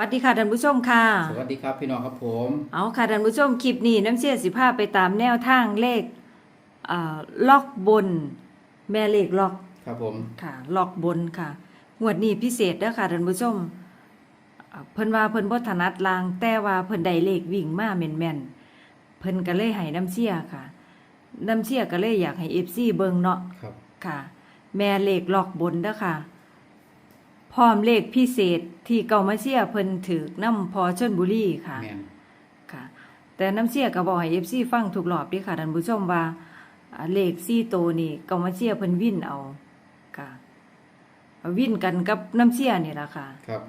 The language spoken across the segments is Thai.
สวัสดีค่ะท่านผู้ชมค่ะ สวัสดีครับพี่น้องครับผม เอาค่ะท่านผู้ชมคลิปนี้น้ำเชี่ยสิภาไปตามแนวทางเลขอ่าล็อกบน แม่เลขล็อกครับผม ค่ะ ล็อกบนค่ะงวดนี้พิเศษเด้อค่ะท่านผู้ชมอ่าเพิ่นว่าเพิ่นบ่ถนัดลางแต่ว่าเพิ่นได้เลขวิ่งมาแม่นๆเพิ่นก็เลยให้น้ำเชี่ยค่ะ น้ำเชี่ยก็เลยอยากให้ FC เบิ่งเนาะครับ ค่ะ แม่เลขล็อกบนเด้อค่ะ พร้อมเลขพิเศษที่เก่ามาเชียเพิ่นถือน้ำพอชนบุรีค่ะ แมนค่ะ แต่น้ำเชียก็บอกให้เอฟซีฟังถูกหลอบเดิค่ะท่านผู้ชมว่าอ่าเลขซี่โตวนี่เก่ามาเชียเพิ่นวิ่นเอาค่ะเอาวิ่นกันกับน้ำเชียนี่ล่ะค่ะ ครับ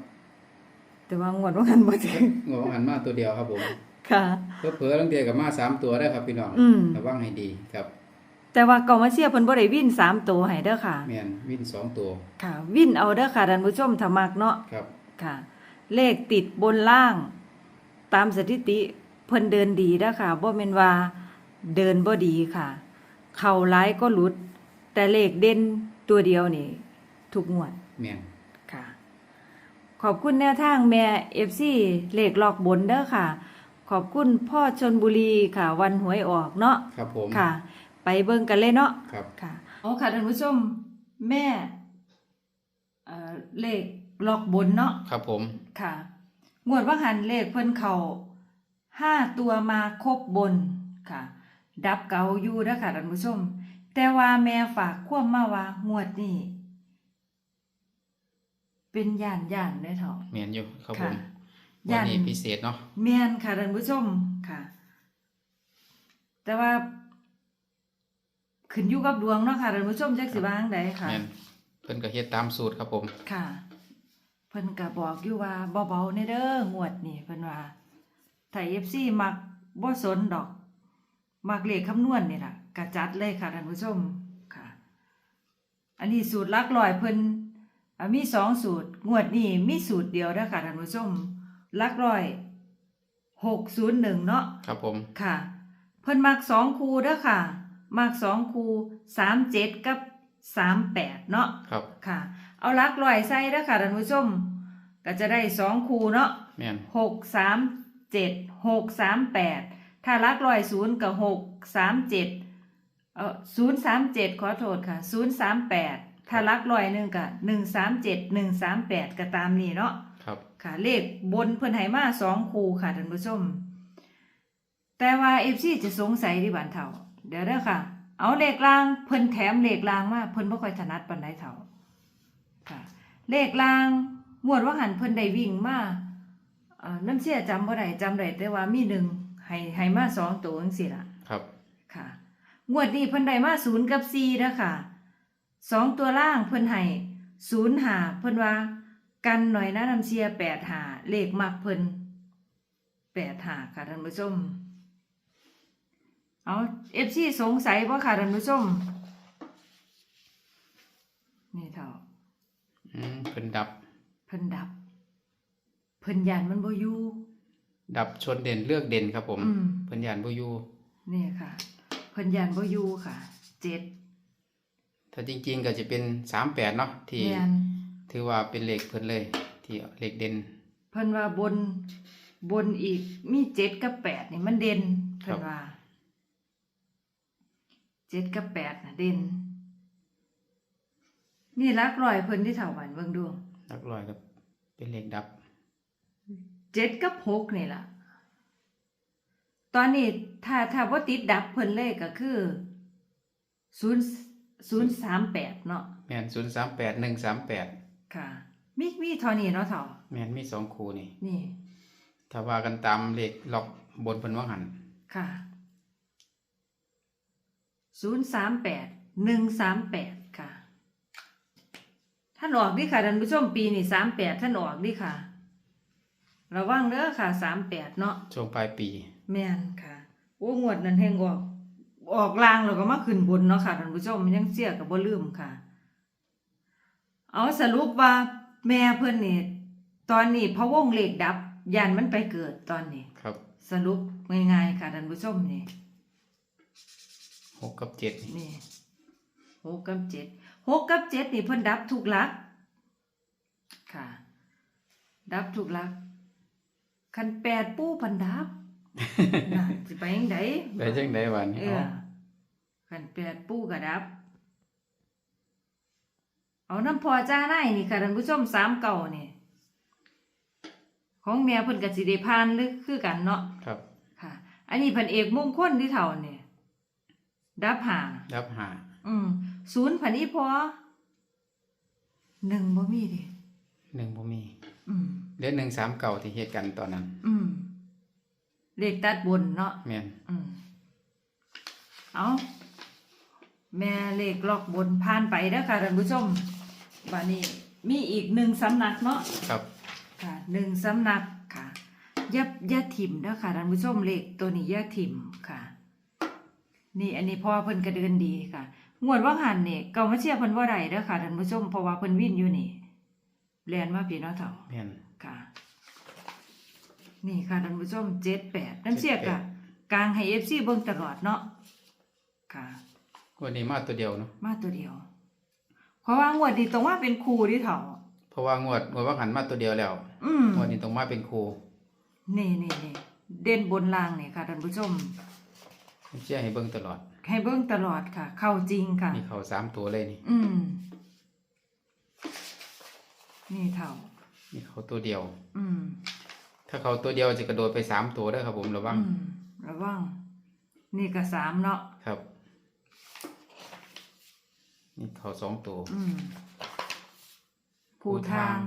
แต่ว่างวดว่ากันบ่ถึงงวหันมาตัวเดียวครับผมค่ะ เพื่อเผลอๆลังเดียวกับมาสามตัวได้ครับพี่น้องอืม ระวังให้ดีครับ แต่ว่าเก่ามาเชียเพิ่นบ่ได้วิ่นสามตัวให้เด้อค่ะ แมนวินสองตัวค่ะ วิ่นเอาเด้อค่ะท่านผู้ชมถ้ามักเนาะครับ ค่ะ เลขติดบนล่าง ตามสถิติเพิ่นเดินดีแล้วค่ะบ่แม่นว่าเดินบ่ดีค่ะ เข่าร้ายก็หลุด แต่เลขเด่นตัวเดียวนี่ทุกงวด แมนค่ะ ขอบคุณแนวทางแม่ FC เลขหลอกบนเด้อค่ะ ขอบคุณพ่อชนบุรีค่ะ วันหวยออกเนาะครับผม ค่ะไป เบิ่งกันเลยเนาะครับ ค่ะเอาค่ะท่านผู้ชมแม่เอ่อเลขหลอกบนเนาะครับผม ค่ะ งวดว่าหันเลขเพิ่นเขาห้าตัวมาครบบนค่ะ ดับเกาอยู่นะค่ะท่านผู้ชม แต่ว่าแม่ฝากความมาว่างวดนี้เป็นย่านย่านได้อเถอะแมนอยู่ครับผค่ะมย่าวันน นี้พิเศษเนาะ แม่นค่ะท่านผู้ชมค่ะ แต่ว่า ขึ้นอยู่กับดวงเนาะค่ะท่านผู้ชมจักสิว่าจั่งใดค่ะ แมนเพิ่นก็เฮ็ดตามสูตรครับผม ค่ะ เพิ่นก็บอกอยู่ว่าเบาๆในเด้องวดนี่เพิ่นว่าถ้า FC มักบ่สนดอก มักเลขคำนวณนี่ล่ะก็จัดเลยค่ะท่านผู้ชมค่ะ อันนี้สูตรหลักร้อยเพิ่นอะมีสองสูตร งวดนี้มีสูตรเดียวเด้อค่ะท่านผู้ชมหลักร้อย601เนาะ ครับผม ค่ะ เพิ่นมักสองคูเด้อค่ะ มักสองคูสามเจ็ดกับสามแปดเนาะครับค่ะ เอาลักลอยใส่เด้อค่ะท่านผู้ชม ก็จะได้สองคูเนาะแมนหกสามเจ็ดหกสามแปดถ้าลักลอยศูนย์กับหกสามเจ็ดเออศูนย์สามเจ็ดขอโทษค่ะศูนย์สามแปดถ้าลักลอยหนึ่งกับหนึ่งสามเจ็ดหนึ่งสามแปดก็ตามนี้เนาะครับค่ะเลขบนเพิ่นให้มาสองคูค่ะท่านผู้ชม แต่ว่าเอฟซีจะสงสัยที่บันเทา เดี๋ยวเด้อค่ะ เอาเลขล่างเพิ่นแถมเลขล่างมาเพิ่นบ่ค่อยถนัดปานใดเท่าค่ะเลขล่างงวดว่าหันเพิ่นได้วิ่งมาเอ่อน้ำเสียจำบ่ได้จำได้แต่ว่ามีหนึ่งให้ให้มาสองตัวจังซี่ล่ะครับค่ะ งวดนี้เพิ่นได้มาศูนย์กับสี่เด้อค่ะสองตัวล่างเพิ่นให้ศูนย์หาเพิ่นว่า กันหน่อยนะนำเชียแปดหาเลขมักเพิ่นแปดหาค่ะท่านผู้ชม เอาเอฟซีสงสัยว่าค่ะท่านผู้ชมนี่เท่าอืมเพิ่นดับ เพิ่นดับ เพิ่นยันมันบ่อยู่ดับชนเด่นเลือกเด่นครับผม อืมเพิ่นยานบ่อยู่นี่ค่ะ เพิ่นยันบ่อยู่ค่ะเจ็ดถ้าจริง ๆ ก็จะเป็น38เนาะที่ แม่นถือว่าเป็นเลขเพิ่นเลย ที่เลขเด่น เพิ่นว่าบนบนอีกมีเจ็ดกับแปดนี่มันเด่นครัเพิ่บนว่า เจ็ดกับแปดน่ะเด่น นี่รักรอยเพิ่นที่เถาวันเบิ่งดูหลักร้อยครับเป็นเลขดับ เจ็ดกับหกนี่ล่ะ ตอนนี้ถ้าถ้าว่าติดดับเพิ่นเลยก็คือศูนย์ศูนย์สามแปดเนาะแม่น038 138ค่ะ มีมีเท่านี้เนาะเถาแม่นมีสองคู่นี่ นี่ ถ้าว่ากันตามเลขล็อกบนเพิ่นว่าหันค่ะ ศูนย์สามแปดหนึ่งสามแปดค่ะ ท่านออกดิค่ะท่านผู้ชมปีนี่สามแปดท่านออกดิค่ะ ระวังเด้อค่ะสามแปดเนาะช่วงปลายปี แม่นค่ะโอ้งวดนั้นแห่งออก ออกลางแล้วก็มาขึ้นบนเนาะค่ะท่านผู้ชมยังเสียกับบ่ลืมค่ะ เอาสรุปว่าแม่เพิ่นนี่ตอนนี้พะวงเลขดับยันมันไปเกิดตอนนี้ครับ สรุปง่ายๆค่ะท่านผู้ชมนี่ หกกับเจ็ดนี่นี่หกกับเจ็ดหกกับเจ็ดนี่เพิ่นดับถูกหลัก ค่ะ ดับถูกหลัก คันแปดปู้พันดับน่ะสิไปยังไดได้จังไดวันนี้เออคันแปดปู้ก็ดับ เอาน้ำพอจ้าไนนี่ค่ะท่านผู้ชมสามเก่านี่ของแม่เพิ่นก็สิได้ผ่านหรือคือกันเนาะครับ ค่ะ อันนี้พันเอกมงคลที่เท่านี่ ดับหาดับหาอืมศูนย์พันอีพอหนึ่งบ่มีดิหนึ่งบ่มี อืมเหลือหนึ่งสามเก่าที่เฮ็ดกันตอนนั้น อืมเลขตัดบนเนาะแม่นอืมเอาแม่เลขล็อกบนผ่านไปแล้วค่ะท่านผู้ชมวันนี้มีอีกหนึ่งสำนักเนาะครับค่ะหนึ่งสำนักค่ะอย่าอย่าถิ่มเด้อค่ะท่านผู้ชมเลขตัวนี้อย่าถิ่มค่ะ นี่อันนี้พ่อเพิ่นก็เดินดีค่ะ งวดว่าหันนี่เก่ามาเชียร์เพิ่นบ่ได้เด้อค่ะท่านผู้ชมเพราะว่าเพิ่นวิ่นอยู่นี่แลนมาพี่เนาะเฒ่าแม่นค่ะ นี่ค่ะท่านผู้ชม78น้ำเชียร์กะ78กลางให้ FC เบิ่งตลอดเนาะค่ะวันนี้มาตัวเดียวเนาะมาตัวเดียว เพราะว่างวดนี้ตรงว่าเป็นครูที่เฒ่าเพราะว่างวดงวดว่าหันมาตัวเดียวแล้วอืมงวดนี้ต้องมาเป็นครูนี่นี่นี่เด่นบนล่างนี่ค่ะท่านผู้ชม เชื่อให้เบิ่งตลอด ให้เบิ่งตลอดค่ะ เข้าจริงค่ะ นี่เขาสามตัวเลยนี่ อืม นี่เท่า นี่เขาตัวเดียว อืม ถ้าเขาตัวเดียวจะกระโดดไปสามตัวได้อครับผมระวังอืมระวัง นี่ก็สามเนาะ ครับ นี่เขาสองตัว อืมภูทาง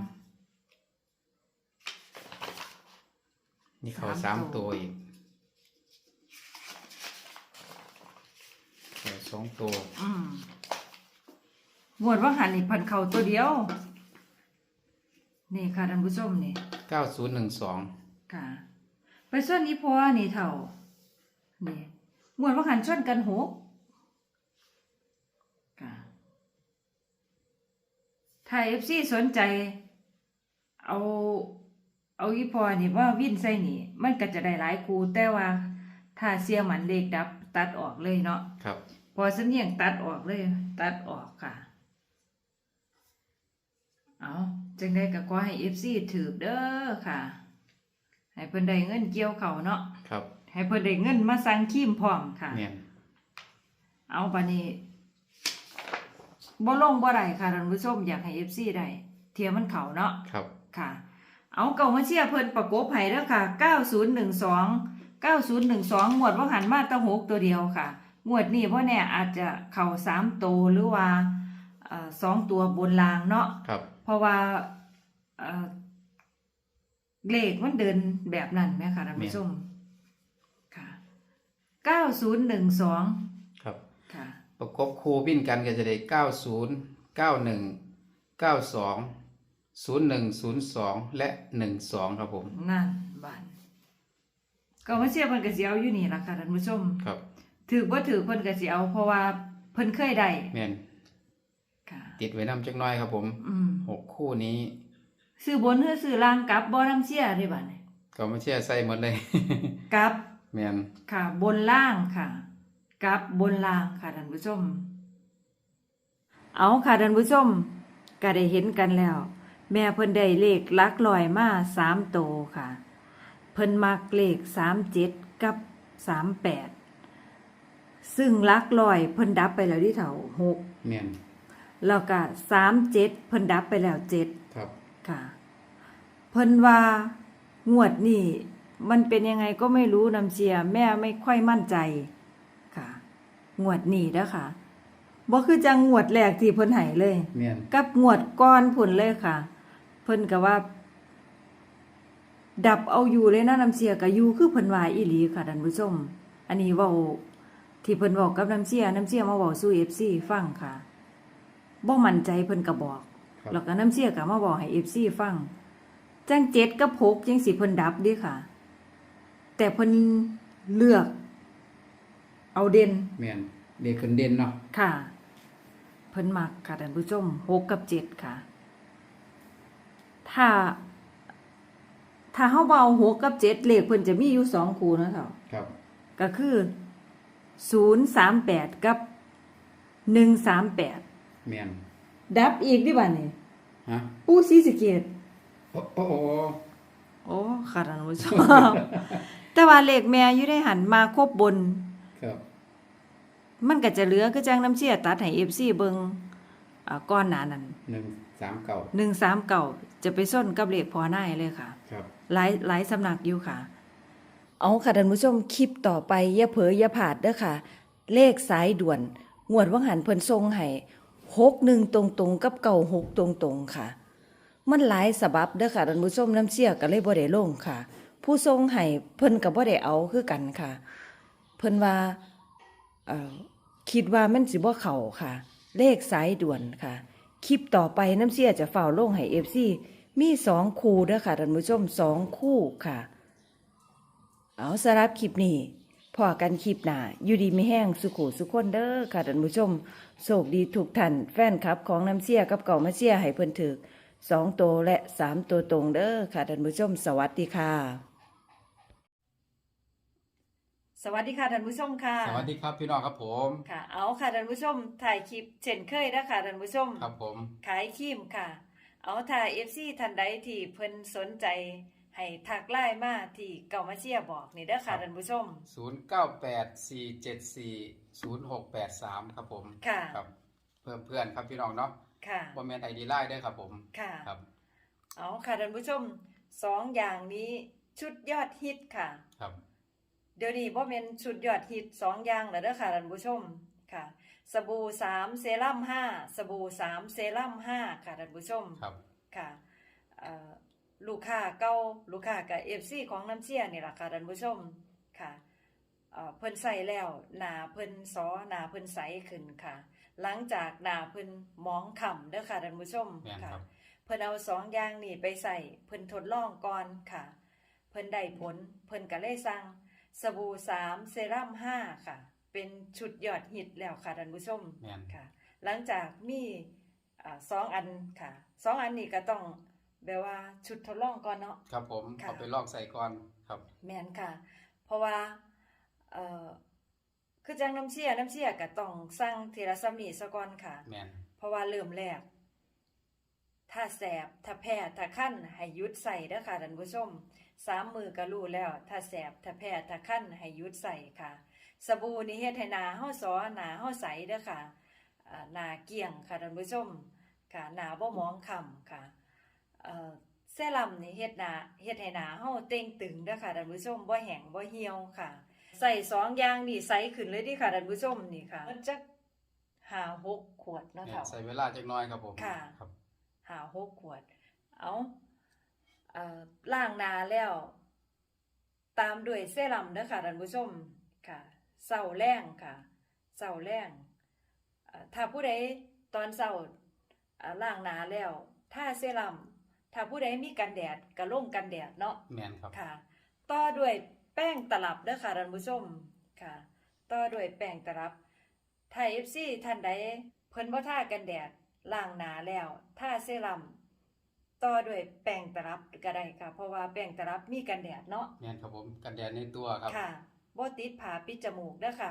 นี่เขาสาสามมตัตัววอีกเขา สองตัวอืมงวดว่าหันนี่พันเข่าตัวเดียว นี่ค่ะท่านผู้ชมนี่เก้าศูนย์หนึ่งสองค่ะ ไปส่วนนี้พอนี่เท่านี่งวดว่าหันชนกันหกค่ะถ้าเอฟซีสนใจ เอาเอาอีพอนี่ว่าวินใส่นี่ มันก็จะได้หลายคูแต่ว่า ถ้าเสียหมันเลขดับตัดออกเลยเนาะครับ พอสำเนียงตัดออกเลย ตัดออกค่ะ เอาจังได้ก็ขอให้เอฟซีถือเด้อค่ะ ให้เพิ่นได้เงินเกี่ยวเขาวเนาะครับให้เพิ่นได้เงินมาสั่งครีมพร้อมค่ะ เนียนเอาปานนี้บ่ลงบ่ได้ค่ะท่านผู้ชมอยากให้ FC ได้เทียมันเขาเนาะครับค่ะ เอาเก่ามาเชียร์เพิ่นประกบให้เด้อค่ะ 9012 9012งวดว่าหันมาแตะหกตัวเดียวค่ะ งวดนี้บ่แน่อาจจะเข้า3ตัวหรือว่าเอ่อสองตัวบนรางเนาะครับ เพราะว่าเอ่อเลขมันเดินแบบนั้นแม่ค่ะท่านผู้ชมค่ะ9012ครับ ค่ะ ประกบคู่วิ่นกันก็จะได้เก้าศูนย์เก้าหนึ่งเก้าสองศูนย์หนึ่งศูนย์สองและหนึ่งสองครับผม นั่นบานก็มาเชียร์เพิ่นก็สิเอาอยู่นี่ล่ะค่ะท่านผู้ชม ครับ ถือบ่ถือเพิ่นก็สิเอา เพราะว่าเพิ่นเคยได้แม่นค่ะ ติดไว้นำจักหน้อยครับผมอืมหกคู่นี้ ซื้อบนหรือซื้อล่างกลับบ่นำเชียร์ได้บัดนี้ก็ไม่เชื่อใส่หมดเลย กลับ แม่นค่ะ บนล่างค่ะ กลับบนล่างค่ะท่านผู้ชม เอาค่ะท่านผู้ชมก็ได้เห็นกันแล้ว แม่เพิ่นได้เลขหลักลอยมาสามโตวค่ะ เพิ่นมักเลขสามเจ็ดกับสามแปด ซึ่งหลักลอยเพิ่นดับไปแล้วที่เถาหกแม่นแล้วก็สามเจ็ดเพิ่นดับไปแล้วเจ็ดครับ ค่ะ เพิ่นว่างวดนี่มันเป็นยังไงก็ไม่รู้นำเชียร์แม่ไม่ค่อยมั่นใจ ค่ะ งวดนี่เด้อค่ะบ่คือจังงวดแรกที่เพิ่นให้เลยแม่นกับงวดก้อนผุนเลยค่ะ เพิ่นก็ว่า ดับเอาอยู่เลยนะน้ำเสียกับอยู่คือเพิ่นว่าอีหลีค่ะท่านผู้ชม อันนี้เว้า ที่เพิ่นบอกกับน้ำเสียน้ำเสียมาเว้าสู่ FC ฟังค่ะบ่มั่นใจเพิ่นก็บอก ครับ แล้วก็น้ำเสียก็มาบอกให้ FC ฟังจังเจ็ดกับหกจังสิเพิ่นดับเดิค่ะ แต่เพิ่นเลือก เอาเด่นแม่นเด็กขึ้นเด่นเนาะค่ะ เพิ่นมักค่ะท่านผู้ชมหกกับเจ็ดค่ะ ถ้า ถ้าเฮาเบาหกกับเจ็ดเลขเพิ่นจะมีอยู่สองคู่เนาะเฒ่า ครับ ก็คือ ศูนย์สามแปดกับหนึ่งสามแปดแม่นดับอีกดิบัดนี้ฮะปูศรีสะเกดโอ้โอ้โอ้โอ้ค่ะท่านผู้ชม แต่ว่าเลขแม่อยู่ได้หันมาครบบน ครับ มันก็จะเหลือคือจังน้ำเชี่ยตัดให้ FC เบิ่งอ่าก้อนหนานั้นหนึ่งสามเก้า139จะไปส้นกับเลขพอนายเลยค่ะ ครับ หลายหลายสำนักอยู่ค่ะ เอาค่ะท่านผู้ชมคลิปต่อไปอย่าเผลออย่าผาดเด้อค่ะ เลขสายด่วน งวดว่างหันเพิ่นทรงให้หกหนึ่งตรงๆกับเก่าหกตรงๆค่ะ มันหลายสบับเด้อค่ะท่านผู้ชมน้ำเชี่ยก็เลยบ่ได้ลงค่ะ ผู้ทรงให้เพิ่นก็บ่ได้เอาคือกันค่ะ เพิ่นว่าคิดว่ามันสิบ่เข้าค่ะ เลขสายด่วนค่ะ คลิปต่อไปน้ำเชี่ยจะเฝ่าลงให้ FC มีสองคู่เด้อค่ะท่านผู้ชมสองคู่ค่ะ เอาสำหรับคลิปนี้พอกันคลิปหน้าอยู่ดีไม่แห้งสุขุสุขคนเด้อค่ะท่านผู้ชมโชคดีถูกท่านแฟนคลับของน้ำเสียกับเก่ามาเสียให้เพิ่นถึกสองตัวและสามตัวตรงเด้อค่ะท่านผู้ชม สวัสดีค่ะ สวัสดีค่ะท่านผู้ชมค่ะสวัสดีครับพี่น้องครับผม ค่ะ เอาค่ะท่านผู้ชมถ่ายคลิปเช่นเคยนะค่ะท่านผู้ชม ครับผม ขายครีมค่ะ เอาถ้า FC ท่านใดที่เพิ่นสนใจ ให้ทักไลน์มาที่เก่ามาเชียร์บอกนี่เด้อค่ะท่านผู้ชมศูนย์เก้าแปดสี่เจ็ดสี่ศูนย์หกแปดสามครับผมค่ะ ครับ เพื่อนเพื่อนครับพี่น้องเนาะค่ะบอมเมนไอดีไลน์ด้วยครับผมค่ะ ครับ เอาค่ะท่านผู้ชมสองอย่างนี้ชุดยอดฮิตค่ะ ครับ เดี๋ยวนี้บ่เป็นชุดยอดฮิตสองอย่างแล้วเด้อค่ะท่านผู้ชมค่ะ สบู่สามเซรั่มห้าสบู่สามเซรั่มห้าค่ะท่านผู้ชม ครับ ค่ะ เอ่อ ลูกค้าเก่าลูกค้ากับเอฟซีของน้ำเชี่ยนี่แหละค่ะท่านผู้ชมค่ะเอ่อเพิ่นใส่แล้วหนาเพิ่นซอหนาเพิ่นใสขึ้นค่ะ หลังจากหนาเพิ่นหมองขำเด้อค่ะท่านผู้ชมแม่นค่ะครับเพิ่นเอาสองอย่างนี่ไปใส่เพิ่นทดลองก่อนค่ะ เพิ่นได้ผลเพิ่นก็เลยสั่งสบู่สามเซรั่มห้าค่ะ เป็นชุดยอดฮิตแล้วค่ะท่านผู้ชมแม่นค่ะ หลังจากมีอ่าสองอันค่ะสองอันนี้ก็ต้อง แบบว่าชุดทดลองก่อนเนาะ ครับผมค่ะ เอาไปลอกใส่ก่อนครับ แม่นค่ะ เพราะว่าเอ่อคือจังน้ำเชี่ยน้ำเชี่ยก็ต้องสั่งทีละซ้ำนี่ซะก่อนค่ะ แมนเพราะว่าเริ่มแรก ถ้าแสบ ถ้าแพ้ ถ้าขั้นให้หยุดใส่เด้อค่ะท่านผู้ชม สามมือก็รู้แล้ว ถ้าแสบ ถ้าแพ้ ถ้าขั้นให้หยุดใส่ค่ะ สบู่นี่เฮ็ดให้หนาเฮาสอหนาเฮาใสเด้อค่ะอ่าหนาเกลี่ยงค่ะท่านผู้ชม ค่ะ หนาบ่หมองคล้ำค่ะ เอ่อเซรั่มนี่เฮ็ดหนาเฮ็ดให้หนาเฮาเต่งตึงเด้อค่ะท่านผู้ชมบ่แห้งบ่เหี่ยวค่ะ ใส่สองอย่างนี่ใสขึ้นเลยเดิค่ะท่านผู้ชมนี่ค่ะมันจักห้าหกขวดเนาะแม่นเฒ่าใส่เวลาจักหน้อยครับผมค่ะ ครับหาหกขวด เอาเอ่อล้างหนาแล้ว ตามด้วยเซรั่มเด้อค่ะท่านผู้ชมค่ะเศร้าแรงค่ะเศร้าแรงเอ่อถ้าผู้ใดตอนเศร้าอ่าล้างหนาแล้วถ้าเซรั่ม ถ้าผู้ใดมีกันแดดก็ลงกันแดดเนาะแมนครับ ค่ะ ต่อด้วยแป้งตลับเด้อค่ะท่านผู้ชมค่ะ ต่อด้วยแป้งตลับถ้า FC ท่านใดเพิ่นบ่ทากันแดดล้างหน้าแล้วทาเซรั่มต่อด้วยแป้งตลับก็ได้ค่ะ เพราะว่าแป้งตลับมีกันแดดเนาะแมนครับผมกันแดดในตัวครับค่ะบ่ติดผาปิดจมูกเด้อค่ะ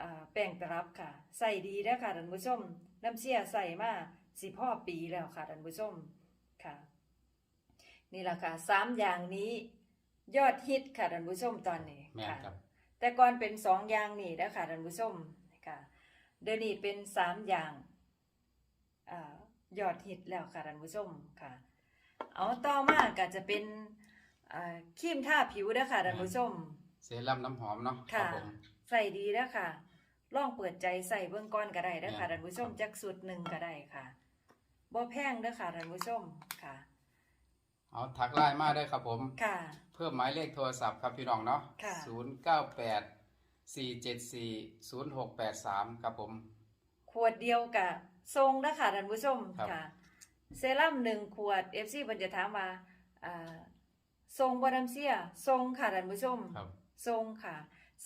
อ่าแป้งตลับค่ะ ใส่ดีเด้อค่ะท่านผู้ชม น้ำเชี่ยใส่มาสิพ่อปีแล้วค่ะท่านผู้ชมค่ะ นี่แหละค่ะสามอย่างนี้ยอดฮิตค่ะท่านผู้ชมตอนนี้แมนค่ะ ครับ แต่ก่อนเป็นสองอย่างนี่นะค่ะท่านผู้ชมค่ะเดี๋ยวนี้เป็นสามอย่างอายอดฮิตแล้วค่ะท่านผู้ชมค่ะ เอาต่อมาก็จะเป็นอ่าครีมทาผิวนะค่ะท่านผู้ชม เซรั่มน้ำหอมเนาะครัค่ะ บผม ใส่ดีนะค่ะ ลองเปิดใจใส่เบื้องก้อนก็ได้นะค่ะแม่นท่านผู้ชมจักสุดหนึ่งก็ได้ค่ะบ่แพงนะค่ะท่านผู้ชมค่ะ เอาทักไลน์มาได้ครับผม ค่ะ เพิ่มหมายเลขโทรศัพท์ครับพี่น้องเนาะค่ะ ศูนย์เก้าแปดสี่เจ็ดสี่ศูนย์หกแปดสามครับผม ขวดเดียวกับทรงนะค่ะท่านผู้ชมครับ ค่ะ เซรั่มหนึ่งขวด FC เพิ่นจะถามว่าอ่าทรงบ่น้ำเสียทรงค่ะท่านผู้ชม ครับ ทรงค่ะ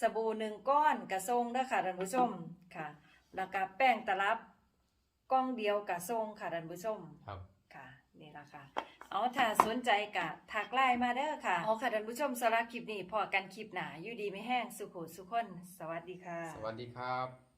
สบู่หนึ่งก้อนกับทรงนะค่ะท่านผู้ชมค่ะ แล้วก็แป้งตลับกล้องเดียวกับทรงค่ะท่านผู้ชม ครับ ค่ะ นี่ละค่ะ เอาถ้าสนใจกะถักไลน์มาเด้อค่ะเอาค่ะท่านผู้ชมสำหรับคลิปนี้พอกันคลิปหนาอยู่ดีไม่แห้งสุขุสุขคน สวัสดีค่ะ สวัสดีครับ